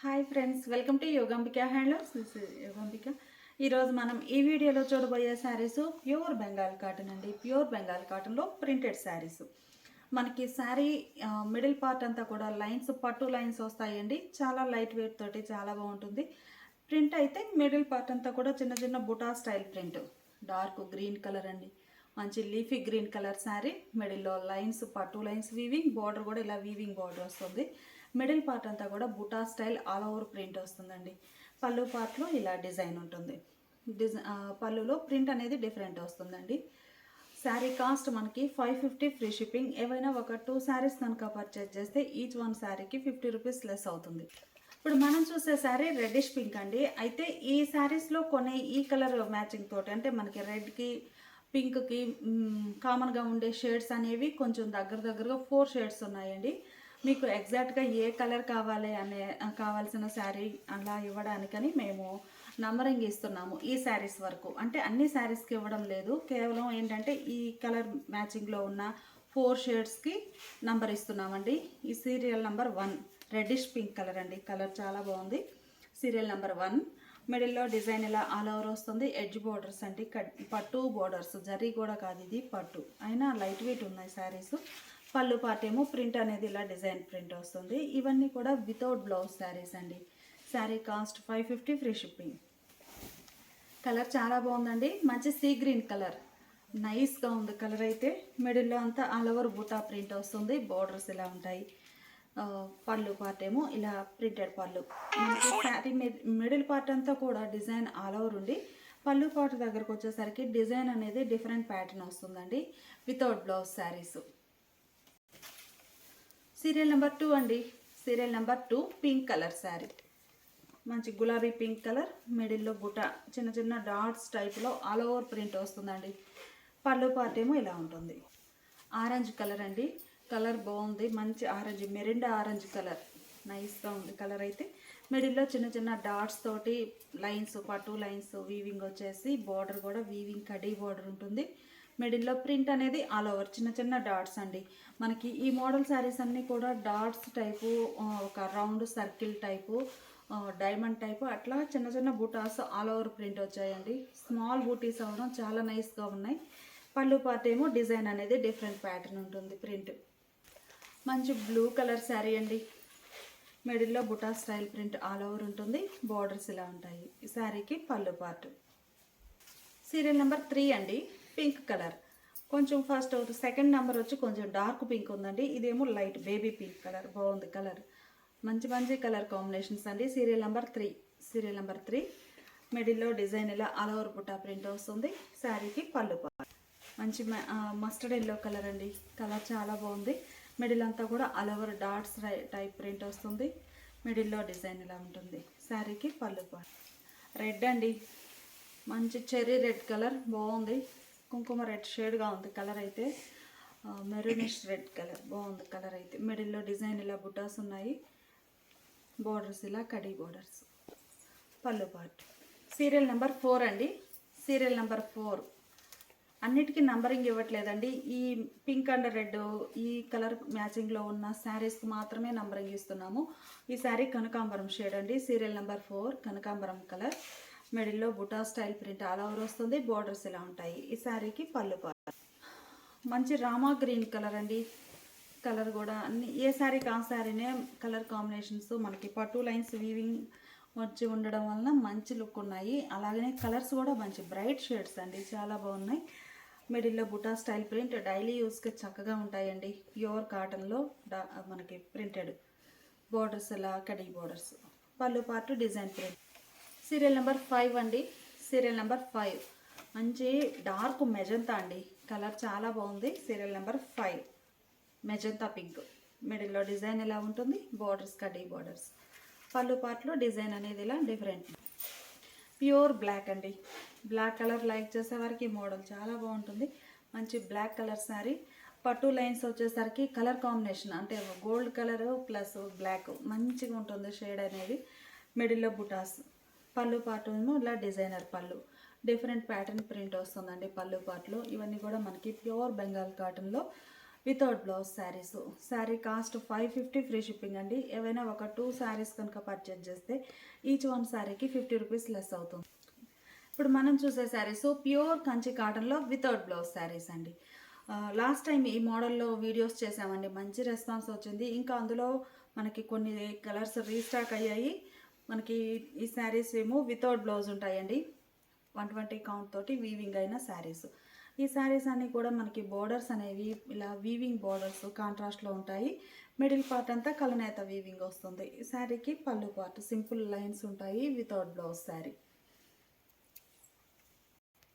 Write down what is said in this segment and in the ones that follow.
Hi friends welcome to Yogambika handlooms this Yogambika. ఈరోజు మనం ఈ వీడియోలో చూడబోయే శారీస్ ప్యూర్ బెంగాల్ కాటన్ అండి. ప్యూర్ బెంగాల్ కాటన్లో ప్రింటెడ్ శారీస్ మనకి శారీ మిడిల్ పార్ట్ అంతా కూడా లైన్స్ పట్టు లైన్స్ వస్తాయండి. చాలా లైట్ వెయిట్ తోటి చాలా బాగుంటుంది. ప్రింట్ అయితే మిడిల్ పార్ట్ అంతా కూడా చిన్న చిన్న buta style print dark green colour అండి. మంచి లీఫీ గ్రీన్ కలర్ శారీ మిడిల్లో లైన్స్ పట్టు లైన్స్ వీవింగ్ బార్డర్ కూడా ఇలా వీవింగ్ బార్డర్ వస్తుంది. మిడిల్ పార్ట్ అంతా కూడా buta style all over print వస్తుందండి. పళ్ళు పార్ట్లో ఇలా డిజైన్ ఉంటుంది. డిజై పళ్ళులో ప్రింట్ అనేది డిఫరెంట్ వస్తుందండి. శారీ కాస్ట్ మనకి ఫైవ్ ఫిఫ్టీ ఫ్రీ షిప్పింగ్. ఏవైనా ఒక టూ శారీస్ కనుక పర్చేజ్ చేస్తే ఈచ్ వన్ శారీకి ఫిఫ్టీ రూపీస్ లెస్ అవుతుంది. ఇప్పుడు మనం చూసే శారీ రెడ్డిష్ పింక్ అండి. అయితే ఈ శారీస్లో కొన్ని ఈ కలర్ మ్యాచింగ్ తోటి అంటే మనకి రెడ్కి పింక్కి కామన్గా ఉండే షేడ్స్ అనేవి కొంచెం దగ్గర దగ్గరగా ఫోర్ షేడ్స్ ఉన్నాయండి. మీకు ఎగ్జాక్ట్గా ఏ కలర్ కావాలి అనే కావాల్సిన శారీ అలా ఇవ్వడానికని మేము నంబరింగ్ ఇస్తున్నాము ఈ శారీస్ వరకు. అంటే అన్ని శారీస్కి ఇవ్వడం లేదు. కేవలం ఏంటంటే ఈ కలర్ మ్యాచింగ్లో ఉన్న ఫోర్ షేడ్స్కి నంబర్ ఇస్తున్నామండి. ఈ serial number one reddish pink colour అండి. కలర్ చాలా బాగుంది. సీరియల్ నెంబర్ వన్ మిడిల్లో డిజైన్ ఇలా ఆల్ ఓవర్ వస్తుంది. ఎడ్జ్ బోర్డర్స్ అంటే కట్ పట్టు బోర్డర్స్ జరీ కూడా కాదు ఇది పట్టు. అయినా లైట్ వెయిట్ ఉన్నాయి శారీస్ పళ్ళు పార్ట్ ఏమో ప్రింట్ అనేది ఇలా డిజైన్ ప్రింట్ వస్తుంది. ఇవన్నీ కూడా వితౌట్ బ్లౌజ్ శారీస్ అండి. Sari cost five fifty free shipping colour చాలా బాగుందండి. మంచి సీ గ్రీన్ కలర్ నైస్గా ఉంది కలర్ అయితే. మిడిల్లో అంతా ఆల్ ఓవర్ బూటా ప్రింట్ వస్తుంది. బోర్డర్స్ ఇలా ఉంటాయి. పళ్ళు పార్ట్ ఏమో ఇలా ప్రింటెడ్ పళ్ళు. శారీ మిడిల్ పార్ట్ అంతా కూడా డిజైన్ ఆల్ ఓవర్ ఉండి పళ్ళు పార్ట్ దగ్గరకు వచ్చేసరికి డిజైన్ అనేది డిఫరెంట్ ప్యాటర్న్ వస్తుందండి. Without blouse saris serial number two అండి. Serial number two pink colour sari. మంచి గులాబీ పింక్ కలర్ మిడిల్లో బుట్ట చిన్న చిన్న డాట్స్ టైప్లో ఆల్ ఓవర్ ప్రింట్ వస్తుందండి. పళ్ళు పార్ట్ ఏమో ఇలా ఉంటుంది. ఆరెంజ్ కలర్ అండి. కలర్ బాగుంది. మంచి ఆరెంజ్ మెరిండా ఆరెంజ్ కలర్. నైస్గా ఉంది కలర్ అయితే. మిడిల్లో చిన్న చిన్న డాట్స్ తోటి లైన్స్ పట్టు లైన్స్ వీవింగ్ వచ్చేసి బార్డర్ కూడా వీవింగ్ కడీ బార్డర్ ఉంటుంది. మిడిల్లో ప్రింట్ అనేది ఆల్ ఓవర్ చిన్న చిన్న డాట్స్ అండి. మనకి ఈ మోడల్ శారీస్ అన్నీ కూడా డాట్స్ టైపు ఒక round circle type diamond type అట్లా చిన్న చిన్న బూటాస్ ఆల్ ఓవర్ ప్రింట్ వచ్చాయండి. స్మాల్ బూటీస్ అవడం చాలా నైస్గా ఉన్నాయి. పళ్ళు పార్ట్ ఏమో డిజైన్ అనేది డిఫరెంట్ ప్యాటర్న్ ఉంటుంది ప్రింట్. మంచి బ్లూ కలర్ శారీ అండి. మిడిల్లో buta style print all over ఉంటుంది. బార్డర్స్ ఇలా ఉంటాయి. ఈ శారీకి pallu part. Serial number three అండి. Pink colour. కొంచెం ఫస్ట్ సెకండ్ నెంబర్ వచ్చి కొంచెం డార్క్ పింక్ ఉందండి. ఇదేమో లైట్ బేబీ పింక్ కలర్ బాగుంది కలర్. మంచి మంచి కలర్ కాంబినేషన్స్ అండి. Serial number three serial number three. మిడిల్లో డిజైన్ ఇలా ఆల్ ఓవర్ ప్రింట్ వస్తుంది. శారీకి పళ్ళు పార్ట్ మంచి మస్టర్డ్ ఎల్లో కలర్ అండి. కలర్ చాలా బాగుంది. మిడిల్ అంతా కూడా all over dots type print వస్తుంది. మిడిల్లో డిజైన్ ఇలా ఉంటుంది. శారీకి పళ్ళు రెడ్ అండి. మంచి చెర్రీ రెడ్ కలర్ బాగుంది. కుంకుమ రెడ్ షేడ్గా ఉంది కలర్ అయితే. Maroonish red colour. బాగుంది కలర్ అయితే. మిడిల్లో డిజైన్ ఇలా బుటాస్ ఉన్నాయి. బోర్డర్స్ ఇలా khadi borders. Pallu part. Serial number four అండి. Serial number four. అన్నిటికీ నంబరింగ్ ఇవ్వట్లేదండి. ఈ పింక్ అండ్ రెడ్ ఈ కలర్ మ్యాచింగ్లో ఉన్న శారీస్కి మాత్రమే నంబరింగ్ ఇస్తున్నాము. ఈ శారీ కనకాంబరం షేడ్ అండి. సీరియల్ నెంబర్ ఫోర్ కనకాంబరం కలర్. మిడిల్లో buta style print all over వస్తుంది బార్డర్స్ ఇలా ఉంటాయి. ఈ శారీకి పళ్ళు పార్ట్ మంచి రామా గ్రీన్ కలర్ అండి. కలర్ కూడా అన్ని ఏ శారీ కా శారీనే కలర్ కాంబినేషన్స్ మనకి పట్టు లైన్స్ వీవింగ్ వచ్చి ఉండడం వలన మంచి లుక్ ఉన్నాయి. అలాగనే కలర్స్ కూడా మంచి బ్రైట్ షేడ్స్ అండి. చాలా బాగున్నాయి. మిడిల్లో బుటా స్టైల్ ప్రింట్ డైలీ యూస్కి చక్కగా ఉంటాయండి. ప్యూర్ కాటన్లో మనకి ప్రింటెడ్. బోర్డర్స్ ఇలా khadi borders. Pallu part design print. Serial number five అండి. Serial number five. మంచి డార్క్ మెజంతా అండి. కలర్ చాలా బాగుంది. Serial number five. Magenta pink. మిడిల్లో డిజైన్ ఎలా ఉంటుంది? బోర్డర్స్ కడీ బోర్డర్స్. పళ్ళు పార్ట్లో డిజైన్ అనేది ఇలా డిఫరెంట్. ప్యూర్ బ్లాక్ అండి. బ్లాక్ కలర్ లైక్ చేసేవారికి ఈ మోడల్ చాలా బాగుంటుంది. మంచి బ్లాక్ కలర్ శారీ. పట్టు లైన్స్ వచ్చేసరికి కలర్ కాంబినేషన్ అంటే గోల్డ్ కలర్ ప్లస్ బ్లాక్ మంచిగా ఉంటుంది షేడ్ అనేది. మిడిల్లో బుటాస్. పళ్ళు పాటు ఏమో ఇలా డిజైనర్ పళ్ళు. డిఫరెంట్ ప్యాటర్న్ ప్రింట్ వస్తుందండి పళ్ళు పాటలో. ఇవన్నీ కూడా మనకి ప్యూర్ బెంగాల్ కాటన్లో without blouse saris. Sari cost five fifty free shipping అండి. ఏవైనా ఒక టూ శారీస్ కనుక పర్చేజ్ చేస్తే ఈచ్ వన్ శారీకి ఫిఫ్టీ రూపీస్ లెస్ అవుతుంది. ఇప్పుడు మనం చూసే శారీస్ ప్యూర్ కంచి కాటన్లో వితౌట్ బ్లౌజ్ శారీస్ అండి. లాస్ట్ టైం ఈ మోడల్లో వీడియోస్ చేసామండి. మంచి రెస్పాన్స్ వచ్చింది. ఇంకా అందులో మనకి కొన్ని కలర్స్ రీస్టాక్ అయ్యాయి. మనకి ఈ శారీస్ ఏమో వితౌట్ బ్లౌజ్ ఉంటాయండి. వన్ ట్వంటీ కౌంట్ తోటి వీవింగ్ అయిన శారీస్. ఈ శారీస్ అన్నీ కూడా మనకి బోర్డర్స్ అనేవి ఇలా వీవింగ్ బోర్డర్స్ కాంట్రాస్ట్లో ఉంటాయి. మిడిల్ పార్ట్ అంతా కలనేత వీవింగ్ వస్తుంది. ఈ శారీకి పళ్ళు పార్ట్ సింపుల్ లైన్స్ ఉంటాయి without blouse sari.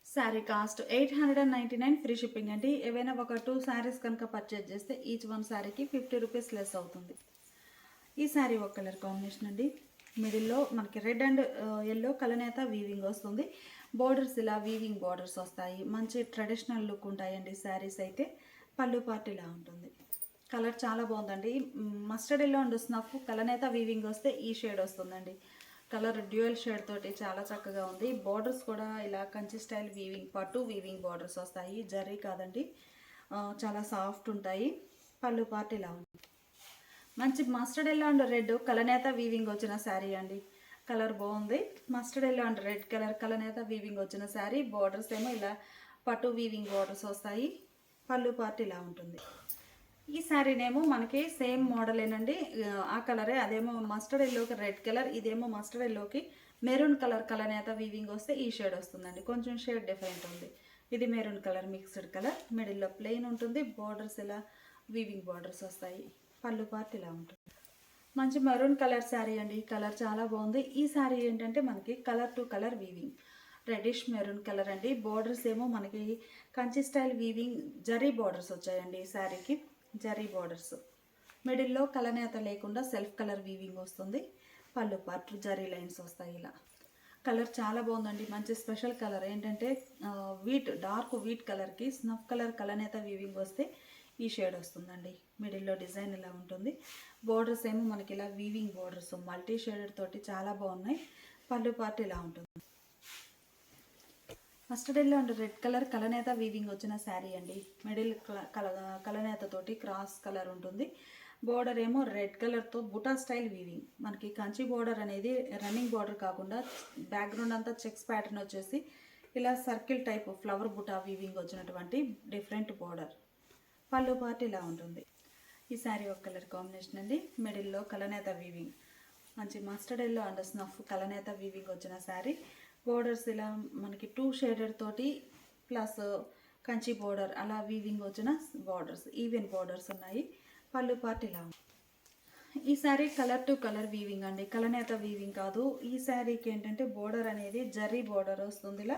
Sari cost eight hundred and ninety nine free shipping అండి. ఏవైనా ఒక టూ శారీస్ కనుక పర్చేజ్ చేస్తే ఈచ్ వన్ శారీకి ఫిఫ్టీ రూపీస్ లెస్ అవుతుంది. ఈ శారీ ఒక కలర్ కాంబినేషన్ అండి. మిడిల్లో మనకి రెడ్ అండ్ ఎల్లో కలనేత వీవింగ్ వస్తుంది. బోర్డర్స్ ఇలా వీవింగ్ బోర్డర్స్ వస్తాయి. మంచి ట్రెడిషనల్ లుక్ ఉంటాయండి శారీస్ అయితే. పళ్ళు పార్ట్ ఇలా ఉంటుంది. కలర్ చాలా బాగుందండి. మస్టర్డ్ ఎల్లో అండ్ స్నఫ్ కలనేత వీవింగ్ వస్తే ఈ షేడ్ వస్తుందండి. కలర్ డ్యూయల్ షేడ్ తోటి చాలా చక్కగా ఉంది. బోర్డర్స్ కూడా ఇలా కంచి స్టైల్ వీవింగ్ పట్టు వీవింగ్ బోర్డర్స్ వస్తాయి. జర్రీ కాదండి. చాలా సాఫ్ట్ ఉంటాయి. పళ్ళు పార్ట్ ఇలా ఉంది మంచి మస్టర్డ్ ఎల్లో అండ్ రెడ్ కలనేత వీవింగ్ వచ్చిన శారీ అండి. కలర్ బాగుంది. Mustard yellow and red colour కలనేత weaving వచ్చిన శారీ. బోర్డర్స్ ఏమో ఇలా పట్టు వీవింగ్ బోర్డర్స్ వస్తాయి. పళ్ళు పార్ట్ ఇలా ఉంటుంది. ఈ శారీనేమో మనకి సేమ్ మోడలేనండి ఆ కలరే అదేమో మస్టర్డ్ ఎల్లోకి రెడ్ కలర్ ఇదేమో మస్టర్డ్ ఎల్లోకి మెరూన్ కలర్ కలనేత వీవింగ్ వస్తే ఈ షేడ్ వస్తుందండి. కొంచెం షేడ్ డిఫరెంట్ ఉంది. ఇది మెరూన్ కలర్ మిక్స్డ్ కలర్ మిడిల్లో ప్లెయిన్ ఉంటుంది. బార్డర్స్ ఇలా వీవింగ్ బార్డర్స్ వస్తాయి. పళ్ళు పార్ట్ ఇలా ఉంటుంది. మంచి మెరూన్ కలర్ శారీ అండి. ఈ కలర్ చాలా బాగుంది. ఈ శారీ ఏంటంటే మనకి colour to colour weaving reddish maroon colour అండి. బోర్డర్స్ ఏమో మనకి Kanchi style weaving zari borders వచ్చాయండి ఈ శారీకి. జరీ బార్డర్స్ మిడిల్లో కలనేత లేకుండా సెల్ఫ్ కలర్ వీవింగ్ వస్తుంది. పళ్ళు పార్ట్ జరీ లైన్స్ వస్తాయి ఇలా. కలర్ చాలా బాగుందండి. మంచి స్పెషల్ కలర్ ఏంటంటే వీట్ డార్క్ వీట్ కలర్కి స్నఫ్ కలర్ కలనేత వీవింగ్ వస్తే ఈ షేడ్ వస్తుందండి. మిడిల్లో డిజైన్ ఇలా ఉంటుంది. బోర్డర్స్ ఏమో మనకి ఇలా వీవింగ్ బోర్డర్స్ మల్టీ షేడెడ్ తోటి చాలా బాగున్నాయి. పళ్ళు పార్ట్ ఇలా ఉంటుంది. Mustard yellow and red colour కలనేత weaving వచ్చిన శారీ అండి. మిడిల్ కల- కల కలనేత తోటి క్రాస్ కలర్ ఉంటుంది. బోర్డర్ ఏమో రెడ్ కలర్తో బుటా స్టైల్ వీవింగ్ మనకి కంచి బోర్డర్ అనేది రన్నింగ్ బోర్డర్ కాకుండా బ్యాక్గ్రౌండ్ అంతా చెక్స్ ప్యాటర్న్ వచ్చేసి ఇలా circle type flower buta weaving వచ్చినటువంటి డిఫరెంట్ బోర్డర్ పళ్ళు పార్ట్ ఇలా ఉంటుంది. ఈ శారీ ఒక కలర్ కాంబినేషన్ అండి. మిడిల్లో కలనేత వీవింగ్ మంచి మస్టర్డ్ ఎల్లో అండ్ స్నఫ్ కలనేత వీవింగ్ వచ్చిన శారీ. బోర్డర్స్ ఇలా మనకి టూ షేడెడ్ తోటి ప్లస్ కంచి బోర్డర్ అలా వీవింగ్ వచ్చిన బోర్డర్స్ ఈవెన్ బోర్డర్స్ ఉన్నాయి. పళ్ళు పార్ట్ ఇలా ఈ saree colour to colour weaving అండి. కలనేత వీవింగ్ కాదు. ఈ శారీకి ఏంటంటే బోర్డర్ అనేది జర్రీ బోర్డర్ వస్తుంది ఇలా.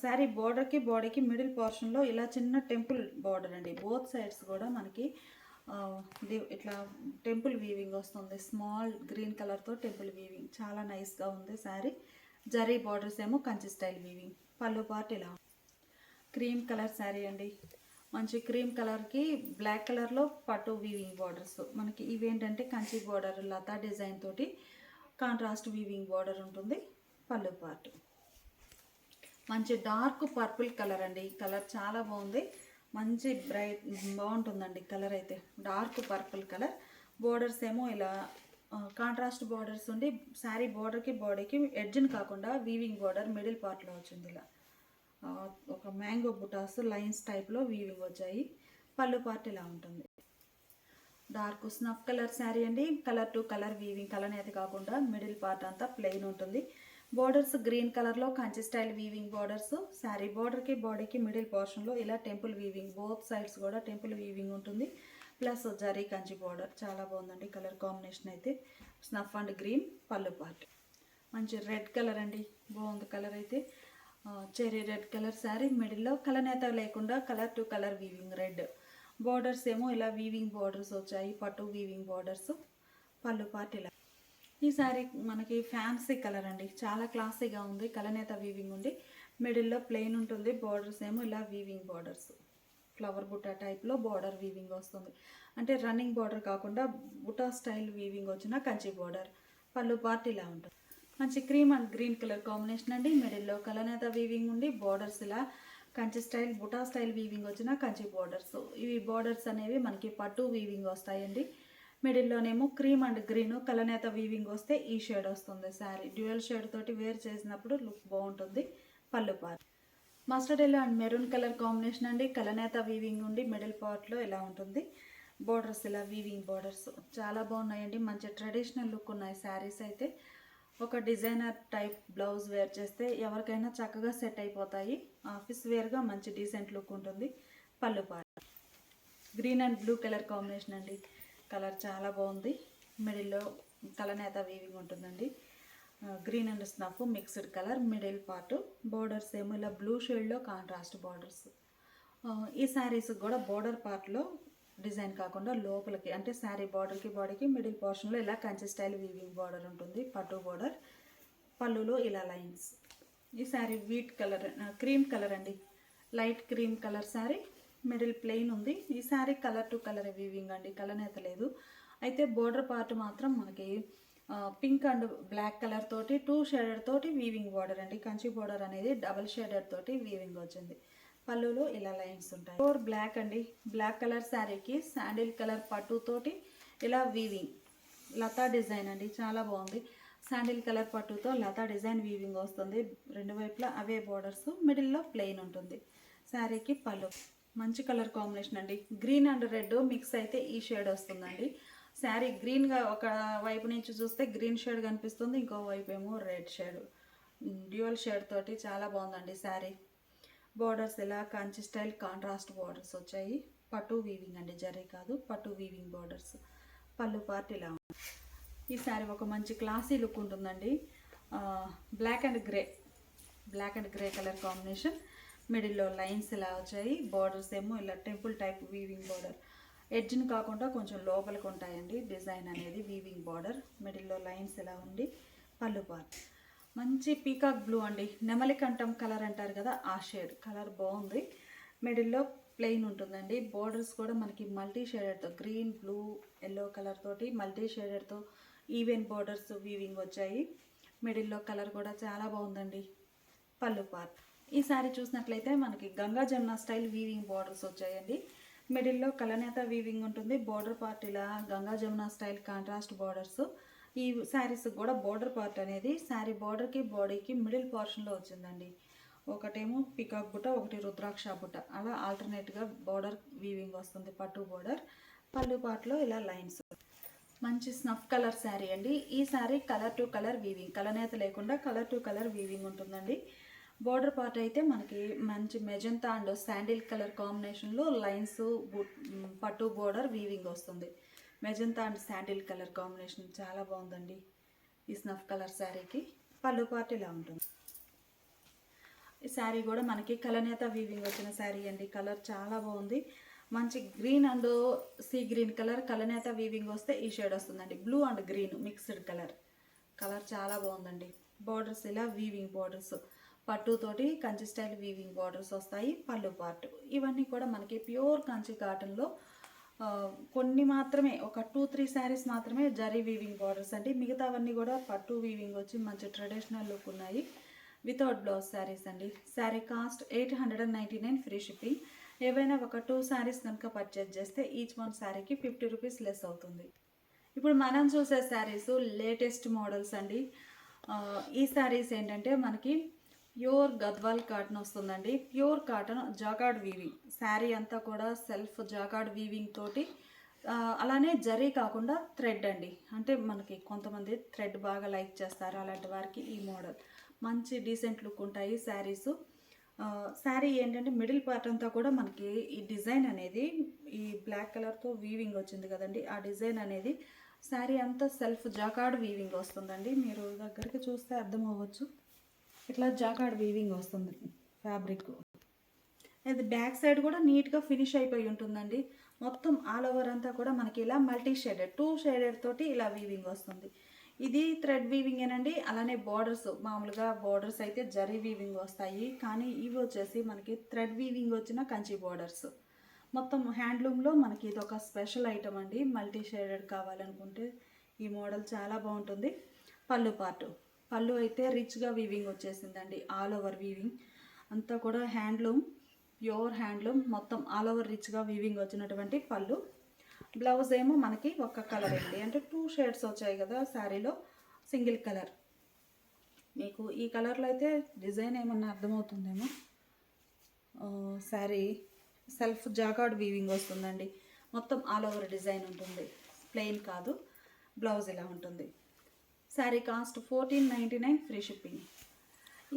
శారీ బోర్డర్కి బాడీకి మిడిల్ పోర్షన్లో ఇలా చిన్న టెంపుల్ బార్డర్ అండి. బోత్ సైడ్స్ కూడా మనకి ఇట్లా టెంపుల్ వీవింగ్ వస్తుంది. స్మాల్ గ్రీన్ కలర్తో టెంపుల్ వీవింగ్. చాలా నైస్గా ఉంది శారీ. జరీ బార్డర్స్ ఏమో Kanchi style weaving. Pallu part ఇలా. క్రీమ్ కలర్ శారీ అండి. మంచి క్రీమ్ కలర్కి బ్లాక్ కలర్లో పట్టు వీవింగ్ బార్డర్స్. మనకి ఇవేంటంటే కంచి బార్డర్ లతా డిజైన్ తోటి కాంట్రాస్ట్ వీవింగ్ బార్డర్ ఉంటుంది. పళ్ళు పార్ట్ మంచి డార్క్ పర్పుల్ కలర్ అండి. ఈ కలర్ చాలా బాగుంది. మంచి బ్రైట్ బాగుంటుందండి కలర్ అయితే. Dark purple colour. బోర్డర్స్ ఏమో ఇలా కాంట్రాస్ట్ బోర్డర్స్ ఉండి శారీ బోర్డర్కి బాడీకి ఎడ్జ్ని కాకుండా వీవింగ్ బార్డర్ మిడిల్ పార్ట్లో వచ్చింది ఇలా. ఒక మ్యాంగో బుటాస్ లైన్స్ టైప్లో వీవింగ్ వచ్చాయి. పళ్ళు పార్ట్ ఇలా ఉంటుంది. డార్క్ స్నఫ్ కలర్ శారీ అండి. Colour to colour weaving colour అనేది కాకుండా మిడిల్ పార్ట్ అంతా ప్లెయిన్ ఉంటుంది. బోర్డర్స్ గ్రీన్ కలర్లో Kanchi style weaving borders sari బార్డర్కి బాడీకి మిడిల్ పోర్షన్లో ఇలా టెంపుల్ వీవింగ్ బోత్ సైడ్స్ కూడా టెంపుల్ వీవింగ్ ఉంటుంది. ప్లస్ జరీ కంచి బోర్డర్ చాలా బాగుందండి కలర్ కాంబినేషన్ అయితే. Snuff and green pallu part మంచి రెడ్ కలర్ అండి బాగుంది కలర్ అయితే. చెరీ రెడ్ కలర్ శారీ మిడిల్లో కలనేత లేకుండా colour to colour weaving red borders ఏమో ఇలా వీవింగ్ బోర్డర్స్ వచ్చాయి పట్టు వీవింగ్ బార్డర్స్ పళ్ళు పార్ట్ ఇలా. ఈ శారీ మనకి ఫ్యాన్సీ కలర్ అండి. చాలా క్లాసీగా ఉంది. కలనేత వీవింగ్ ఉంది. మిడిల్లో ప్లెయిన్ ఉంటుంది. బోర్డర్స్ ఏమో ఇలా వీవింగ్ బోర్డర్స్ ఫ్లవర్ బుట్ట టైప్లో బార్డర్ వీవింగ్ వస్తుంది. అంటే రన్నింగ్ బార్డర్ కాకుండా బుటా స్టైల్ వీవింగ్ వచ్చిన కంచి బార్డర్ పళ్ళు పార్ట్ ఇలా ఉంటుంది. మంచి cream and green colour combination అండి. మిడిల్లో కలనేత వీవింగ్ ఉండి బార్డర్స్ ఇలా Kanchi style buta style weaving వచ్చిన కంచి బార్డర్స్ ఇవి బార్డర్స్ అనేవి మనకి పట్టు వీవింగ్ వస్తాయండి. మిడిల్లోనేమో క్రీమ్ అండ్ గ్రీన్ కలనేత వీవింగ్ వస్తే ఈ షేడ్ వస్తుంది శారీ. డ్యూయల్ షేడ్ తోటి వేర్ చేసినప్పుడు లుక్ బాగుంటుంది పళ్ళు part. Mustard yellow and maroon colour combination అండి. కలనేత వీవింగ్ ఉండి మిడిల్ పార్ట్లో ఇలా ఉంటుంది? బోర్డర్స్ ఇలా వీవింగ్ బోర్డర్స్. చాలా బాగున్నాయండి. మంచి ట్రెడిషనల్ లుక్ ఉన్నాయి శారీస్ అయితే. ఒక డిజైనర్ టైప్ బ్లౌజ్ వేర్ చేస్తే ఎవరికైనా చక్కగా సెట్ అయిపోతాయి. ఆఫీస్ వేర్గా మంచి డీసెంట్ లుక్ ఉంటుంది పళ్ళు పాట green and blue colour combination అండి. కలర్ చాలా బాగుంది. మిడిల్లో తలనేత వీవింగ్ ఉంటుందండి. Green and snuff mixed colour middle part borders ఏమో ఇలా బ్లూ షేడ్లో కాంట్రాస్ట్ బార్డర్స్ ఈ శారీస్ కూడా బోర్డర్ పార్ట్లో డిజైన్ కాకుండా లోపలికి అంటే శారీ బార్డర్కి బాడీకి మిడిల్ పోర్షన్లో ఇలా కంచి స్టైల్ వీవింగ్ బార్డర్ ఉంటుంది. పట్టు బార్డర్ పళ్ళులో ఇలా లైన్స్ ఈ saree wheat colour cream colour అండి. Light cream colour saree middle plain ఉంది. ఈ saree colour to colour weaving అండి. కలనేత లేదు. అయితే బోర్డర్ పార్ట్ మాత్రం మనకి పింక్ అండ్ బ్లాక్ కలర్ తోటి టూ షేడెడ్ తోటి వీవింగ్ బార్డర్ అండి. కంచి బార్డర్ అనేది డబల్ షేడెడ్ తోటి వీవింగ్ వచ్చింది. పళ్ళులో ఇలా లైన్స్ ఉంటాయి. ఫోర్ బ్లాక్ అండి. బ్లాక్ కలర్ శారీకి శాండిల్ కలర్ పట్టు తోటి ఇలా వీవింగ్ లతా డిజైన్ అండి. చాలా బాగుంది. శాండిల్ కలర్ పట్టుతో లతా డిజైన్ వీవింగ్ వస్తుంది. రెండు వైపులా అవే బోర్డర్స్ మిడిల్లో ప్లెయిన్ ఉంటుంది. శారీకి పళ్ళు. మంచి కలర్ కాంబినేషన్ అండి. గ్రీన్ అండ్ రెడ్ మిక్స్ అయితే ఈ షేడ్ వస్తుందండి. శారీ గ్రీన్గా ఒక వైపు నుంచి చూస్తే గ్రీన్ షేడ్ కనిపిస్తుంది ఇంకో వైపు ఏమో రెడ్ షేడ్. డ్యూయల్ షేడ్ తోటి చాలా బాగుందండి శారీ. బోర్డర్స్ ఇలా కంచి స్టైల్ కాంట్రాస్ట్ బార్డర్స్ వచ్చాయి. పట్టు వీవింగ్ అండి జరీ కాదు పట్టు వీవింగ్ బోర్డర్స్ పళ్ళు పార్ట్ ఇలా ఉంది. ఈ శారీ ఒక మంచి క్లాసీ లుక్ ఉంటుందండి. Black and grey black and grey colour combination మిడిల్లో లైన్స్ ఇలా వచ్చాయి బార్డర్స్ ఏమో ఇలా టెంపుల్ టైప్ వీవింగ్ బార్డర్ ఎడ్జ్ని కాకుండా కొంచెం లోపలికి ఉంటాయండి డిజైన్ అనేది వీవింగ్ బార్డర్ మిడిల్లో లైన్స్ ఇలా ఉండి పళ్ళు పార్ట్ మంచి పీకాక్ బ్లూ అండి. నెమలికంఠం కలర్ అంటారు కదా ఆ షేడ్ కలర్ బాగుంది. మిడిల్లో ప్లెయిన్ ఉంటుందండి. బోర్డర్స్ కూడా మనకి మల్టీ షేడెడ్తో గ్రీన్ బ్లూ ఎల్లో కలర్ తోటి మల్టీ షేడెడ్తో ఈవెన్ బార్డర్స్ వీవింగ్ వచ్చాయి. మిడిల్లో కలర్ కూడా చాలా బాగుందండి. పళ్ళు పార్ట్ ఈ సారీ చూసినట్లయితే మనకి Ganga Jamuna style weaving borders వచ్చాయండి. మిడిల్లో కలనేత వీవింగ్ ఉంటుంది. బార్డర్ పార్ట్ ఇలా Ganga Jamuna style contrast borders ఈ శారీస్ కూడా బార్డర్ పార్ట్ అనేది శారీ బార్డర్కి బాడీకి మిడిల్ పోర్షన్లో వచ్చిందండి. ఒకటేమో పికాక్ బుట్ట ఒకటి రుద్రాక్ష బుట్ట. అలా ఆల్టర్నేట్గా బార్డర్ వీవింగ్ వస్తుంది పట్టు బార్డర్ పళ్ళు పార్ట్లో ఇలా లైన్స్ మంచి స్నఫ్ కలర్ శారీ అండి. ఈ sari colour to colour weaving కలనేత లేకుండా కలర్ టు కలర్ వీవింగ్ ఉంటుందండి. బార్డర్ పార్ట్ అయితే మనకి మంచి మెజంతా అండ్ శాండిల్ కలర్ కాంబినేషన్లో లైన్స్ పట్టు బోర్డర్ వీవింగ్ వస్తుంది. Magenta and sandal colour combination చాలా బాగుందండి. ఈ స్నఫ్ కలర్ శారీకి పళ్ళు పార్ట్ ఇలా ఉంటుంది. ఈ శారీ కూడా మనకి కలనేత వీవింగ్ వచ్చిన శారీ అండి. కలర్ చాలా బాగుంది. మంచి green and sea green colour కలనేత weaving వస్తే ఈ షేడ్ వస్తుందండి. Blue and green mixed colour. Colour చాలా బాగుందండి. బార్డర్స్ ఇలా వీవింగ్ బార్డర్స్. పట్టుతోటి కంచి స్టైల్ వీవింగ్ బార్డర్స్ వస్తాయి పళ్ళు పార్ట్ ఇవన్నీ కూడా మనకి ప్యూర్ కంచి కాటన్లో కొన్ని మాత్రమే ఒక టూ త్రీ శారీస్ మాత్రమే జరీ వీవింగ్ బార్డర్స్ అండి. మిగతావన్నీ కూడా పట్టు వీవింగ్ వచ్చి మంచి ట్రెడిషనల్ లుక్ ఉన్నాయి. వితౌట్ బ్లౌజ్ శారీస్ అండి. Sari cost eight hundred and ninety nine free shipping ఏవైనా ఒక టూ శారీస్ కనుక పర్చేజ్ చేస్తే ఈచ్ వన్ శారీకి ఫిఫ్టీ రూపీస్ లెస్ అవుతుంది. ఇప్పుడు మనం చూసే శారీస్ లేటెస్ట్ మోడల్స్ అండి. ఈ శారీస్ ఏంటంటే మనకి ప్యూర్ గద్వాల్ కాటన్ వస్తుందండి. Pure cotton jacquard weaving. Sari అంతా కూడా సెల్ఫ్ జాకాడ్ వీవింగ్ తోటి అలానే జరీ కాకుండా థ్రెడ్ అండి. అంటే మనకి కొంతమంది థ్రెడ్ బాగా లైక్ చేస్తారు అలాంటి వారికి ఈ మోడల్. మంచి డీసెంట్ లుక్ ఉంటాయి శారీస్. శారీ ఏంటంటే మిడిల్ పార్ట్ అంతా కూడా మనకి ఈ డిజైన్ అనేది ఈ బ్లాక్ కలర్తో వీవింగ్ వచ్చింది కదండి. ఆ డిజైన్ అనేది శారీ అంతా సెల్ఫ్ జాకాడ్ వీవింగ్ వస్తుందండి. మీరు దగ్గరికి చూస్తే అర్థం అవ్వచ్చు. ఇట్లా జాకాడ్ వీవింగ్ వస్తుంది ఫ్యాబ్రిక్ ఇది బ్యాక్ సైడ్ కూడా నీట్గా ఫినిష్ అయిపోయి ఉంటుందండి. మొత్తం ఆల్ ఓవర్ అంతా కూడా మనకి ఇలా మల్టీ షేడెడ్ టూ షేడెడ్ తోటి ఇలా వీవింగ్ వస్తుంది. ఇది థ్రెడ్ వీవింగ్ ఏనండి అలానే బార్డర్స్ మామూలుగా బార్డర్స్ అయితే జరీ వీవింగ్ వస్తాయి కానీ ఇవి వచ్చేసి మనకి థ్రెడ్ వీవింగ్ వచ్చిన కంచి బార్డర్స్ మొత్తం హ్యాండ్లూమ్లో మనకి ఇది ఒక స్పెషల్ ఐటమ్ అండి మల్టీ షేడెడ్ కావాలనుకుంటే ఈ మోడల్ చాలా బాగుంటుంది. పళ్ళు పార్టు పళ్ళు అయితే రిచ్గా వీవింగ్ వచ్చేసిందండి ఆల్ ఓవర్ వీవింగ్ అంతా కూడా హ్యాండ్లూమ్ ప్యూర్ హ్యాండ్లూమ్ మొత్తం ఆల్ ఓవర్ రిచ్గా వీవింగ్ వచ్చినటువంటి పళ్ళు. బ్లౌజ్ ఏమో మనకి ఒక్క కలర్ అండి. అంటే టూ షేడ్స్ వచ్చాయి కదా శారీలో సింగిల్ కలర్ మీకు ఈ కలర్లో అయితే డిజైన్ ఏమన్నా అర్థమవుతుందేమో? శారీ సెల్ఫ్ జాకార్డ్ వీవింగ్ వస్తుందండి. మొత్తం ఆల్ ఓవర్ డిజైన్ ఉంటుంది. ప్లెయిన్ కాదు బ్లౌజ్ ఇలా ఉంటుంది. Sari cost fourteen ninety nine free shipping.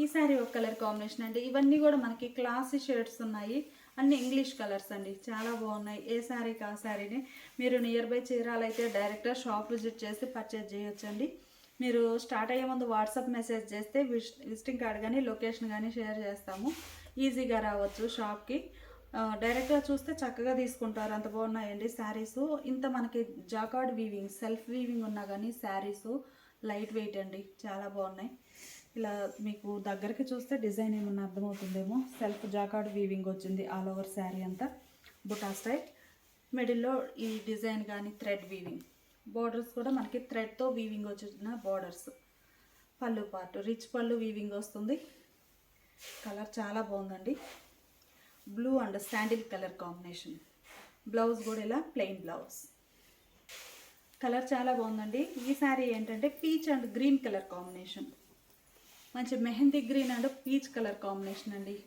ఈ శారీ ఒక కలర్ కాంబినేషన్ అండి. ఇవన్నీ కూడా మనకి క్లాసీ షేడ్స్ ఉన్నాయి. అన్ని ఇంగ్లీష్ కలర్స్ అండి. చాలా బాగున్నాయి. ఏ శారీకి ఆ శారీని మీరు నియర్ బై చీరాలైతే డైరెక్ట్గా షాప్ విజిట్ చేసి పర్చేజ్ చేయొచ్చండి. మీరు స్టార్ట్ అయ్యే ముందు వాట్సాప్ మెసేజ్ చేస్తే విజ్ విజిటింగ్ కార్డ్ కానీ లొకేషన్ కానీ షేర్ చేస్తాము. ఈజీగా రావచ్చు షాప్కి. డైరెక్ట్గా చూస్తే చక్కగా తీసుకుంటారు. అంత బాగున్నాయండి శారీస్ ఇంత మనకి జాకార్డ్ వీవింగ్ సెల్ఫ్ వీవింగ్ ఉన్నా కానీ శారీస్ లైట్ వెయిట్ అండి చాలా బాగున్నాయి. ఇలా మీకు దగ్గరికి చూస్తే డిజైన్ ఏమన్నా అర్థమవుతుందేమో. సెల్ఫ్ జాకార్డ్ వీవింగ్ వచ్చింది ఆల్ ఓవర్ శారీ అంతా. బుటా స్టైల్ మిడిల్లో ఈ డిజైన్ కానీ థ్రెడ్ వీవింగ్. బార్డర్స్ కూడా మనకి థ్రెడ్తో వీవింగ్ వచ్చిన బార్డర్స్ పళ్ళు పార్ట్ రిచ్ పళ్ళు వీవింగ్ వస్తుంది. కలర్ చాలా బాగుందండి. Blue and sandal colour combination blouse కూడా ఇలా ప్లెయిన్ బ్లౌజ్ కలర్ చాలా బాగుందండి. ఈ శారీ ఏంటంటే peach and green colour combination. మంచి mehndi green and peach colour combination అండి.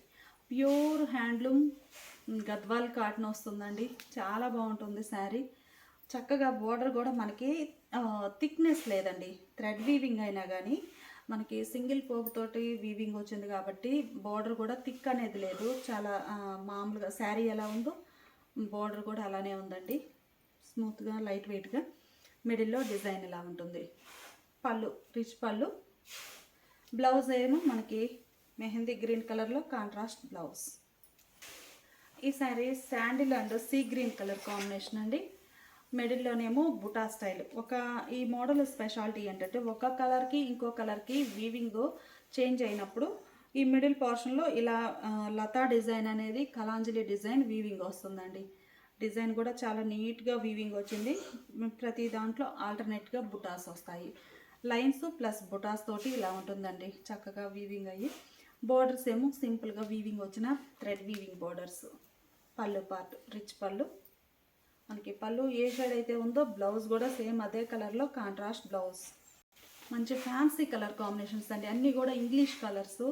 ప్యూర్ హ్యాండ్లూమ్ గద్వాల్ కాటన్ వస్తుందండి. చాలా బాగుంటుంది శారీ. చక్కగా బోర్డర్ కూడా మనకి థిక్నెస్ లేదండి. థ్రెడ్ వీవింగ్ అయినా కానీ మనకి సింగిల్ పోగుతోటి వీవింగ్ వచ్చింది కాబట్టి బోర్డర్ కూడా థిక్ అనేది లేదు. చాలా మామూలుగా శారీ ఎలా ఉందో బోర్డర్ కూడా అలానే ఉందండి. స్మూత్గా లైట్ వెయిట్గా. మిడిల్లో డిజైన్ ఇలా ఉంటుంది. పళ్ళు రిచ్ పళ్ళు. బ్లౌజ్ ఏమో మనకి మెహందీ గ్రీన్ కలర్లో కాంట్రాస్ట్ బ్లౌజ్. ఈ sari sandal and sea green colour combination అండి. మిడిల్లోనేమో బుటా స్టైల్. ఒక ఈ మోడల్ స్పెషాలిటీ ఏంటంటే ఒక కలర్కి ఇంకో కలర్కి వీవింగ్ చేంజ్ అయినప్పుడు ఈ మిడిల్ పోర్షన్లో ఇలా లతా డిజైన్ అనేది కలాంజలి డిజైన్ వీవింగ్ వస్తుందండి. డిజైన్ కూడా చాలా నీట్గా వీవింగ్ వచ్చింది. ప్రతి దాంట్లో ఆల్టర్నేట్గా బుటాస్ వస్తాయి. లైన్స్ ప్లస్ బుటాస్ తోటి ఇలా ఉంటుందండి. చక్కగా వీవింగ్ అయ్యి. బోర్డర్స్ ఏమో సింపుల్గా వీవింగ్ వచ్చిన థ్రెడ్ వీవింగ్ బోర్డర్స్ పళ్ళు పార్ట్ రిచ్ పళ్ళు. మనకి పళ్ళు ఏ షేడ్ అయితే ఉందో బ్లౌజ్ కూడా సేమ్ అదే కలర్లో కాంట్రాస్ట్ బ్లౌజ్ మంచి ఫ్యాన్సీ కలర్ కాంబినేషన్స్ అండి. అన్నీ కూడా ఇంగ్లీష్ కలర్స్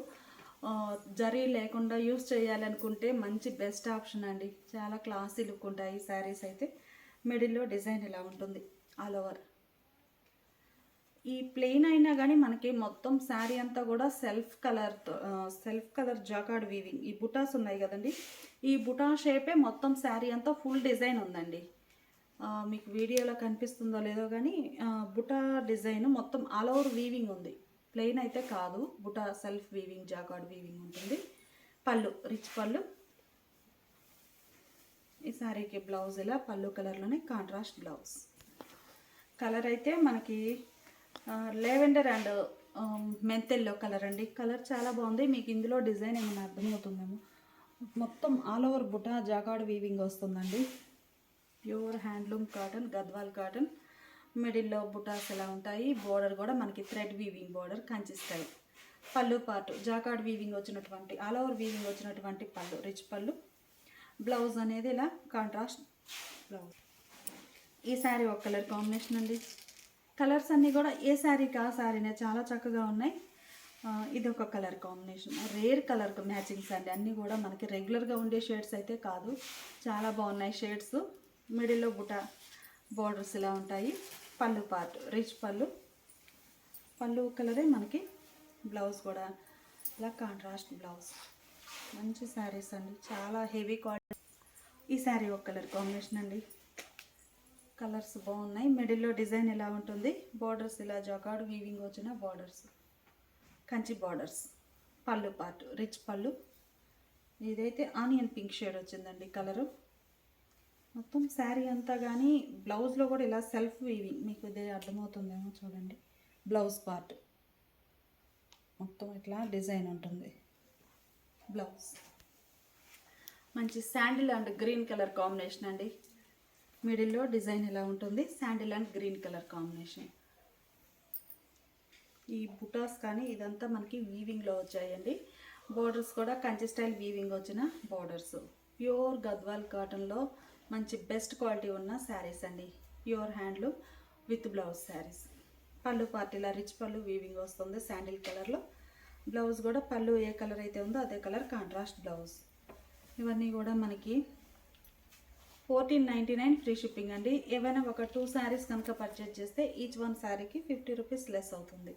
జరీ లేకుండా యూస్ చేయాలనుకుంటే మంచి బెస్ట్ ఆప్షన్ అండి. చాలా క్లాసీ లుక్ ఉంటాయి ఈ శారీస్ అయితే. మిడిల్లో డిజైన్ ఇలా ఉంటుంది. All over. ఈ ప్లెయిన్ అయినా కానీ మనకి మొత్తం శారీ అంతా కూడా సెల్ఫ్ కలర్తో సెల్ఫ్ కలర్ జాకాడ్ వీవింగ్. ఈ బుటాస్ ఉన్నాయి కదండి. ఈ బుటా షేపే మొత్తం శారీ అంతా ఫుల్ డిజైన్ ఉందండి. మీకు వీడియోలో కనిపిస్తుందో లేదో కానీ బుటా డిజైన్ మొత్తం ఆల్ ఓవర్ వీవింగ్ ఉంది. ప్లెయిన్ అయితే కాదు. Buta self weaving jacquard weaving ఉంటుంది. పళ్ళు రిచ్ పళ్ళు. ఈ శారీకి బ్లౌజ్ ఇలా పళ్ళు కలర్లోనే కాంట్రాస్ట్ బ్లౌజ్. కలర్ అయితే మనకి లెవెండర్ అండ్ మెంతెల్లో కలర్ అండి. కలర్ చాలా బాగుంది. మీకు ఇందులో డిజైన్ ఏమైనా అర్థమవుతుందేమో? మొత్తం all over buta jacquard weaving వస్తుందండి. Pure handloom cotton Gadwal cotton. మిడిల్లో బుటాస్ ఎలా ఉంటాయి? బోర్డర్ కూడా మనకి థ్రెడ్ వీవింగ్ బోర్డర్ కనిపిస్తాయి. పళ్ళు పార్ట్ జాకాడ్ వీవింగ్ వచ్చినటువంటి ఆల్ ఓవర్ వీవింగ్ వచ్చినటువంటి పళ్ళు రిచ్ పళ్ళు. బ్లౌజ్ అనేది ఇలా కాంట్రాస్ట్ బ్లౌజ్. ఈ శారీ ఒక కలర్ కాంబినేషన్ అండి. కలర్స్ అన్నీ కూడా ఏ శారీకి ఆ శారీనే చాలా చక్కగా ఉన్నాయి. ఇది ఒక colour combination. Rare colour matchings అండి. అన్నీ కూడా మనకి రెగ్యులర్గా ఉండే షేడ్స్ అయితే కాదు. చాలా బాగున్నాయి షేడ్స్. మిడిల్లో బుట బార్డర్స్ ఇలా ఉంటాయి. పళ్ళు పార్ట్ రిచ్ పళ్ళు. పళ్ళు కలరే మనకి బ్లౌజ్ కూడా. ఇలా కాంట్రాస్ట్ బ్లౌజ్. మంచి శారీస్ అండి. చాలా హెవీ క్వాలిటీ. ఈ శారీ ఒక కలర్ కాంబినేషన్ అండి. కలర్స్ బాగున్నాయి. మిడిల్లో డిజైన్ ఎలా ఉంటుంది? బార్డర్స్ ఇలా జొకాడు వీవింగ్ వచ్చిన బార్డర్స్. కంచి బార్డర్స్. పళ్ళు పార్ట్ రిచ్ పళ్ళు. ఇదైతే ఆనియన్ పింక్ షేడ్ వచ్చిందండి కలరు. మొత్తం శారీ అంతా కానీ బ్లౌజ్లో కూడా ఇలా సెల్ఫ్ వీవింగ్ మీకు ఇదే అర్థమవుతుందేమో చూడండి. బ్లౌజ్ పార్ట్ మొత్తం ఇట్లా డిజైన్ ఉంటుంది. బ్లౌజ్ మంచి sandal and green colour combination అండి. మిడిల్లో డిజైన్ ఎలా ఉంటుంది? Sandal and green colour combination ఈ బుటాస్ కానీ ఇదంతా మనకి వీవింగ్లో వచ్చాయండి. బోర్డర్స్ కూడా కంచి స్టైల్ వీవింగ్ వచ్చిన బోర్డర్స్ ప్యూర్ గద్వాల్ కాటన్లో మంచి బెస్ట్ క్వాలిటీ ఉన్న శారీస్ అండి. Pure handloom with blouse sarees. పళ్ళు పార్టీలా రిచ్ పళ్ళు వీవింగ్ వస్తుంది శాండిల్ కలర్లో. బ్లౌజ్ కూడా పళ్ళు ఏ కలర్ అయితే ఉందో అదే కలర్ కాంట్రాస్ట్ బ్లౌజ్. ఇవన్నీ కూడా మనకి fourteen ninety nine free shipping అండి. ఏవైనా ఒక టూ శారీస్ కనుక పర్చేజ్ చేస్తే ఈచ్ వన్ శారీకి ఫిఫ్టీ రూపీస్ లెస్ అవుతుంది.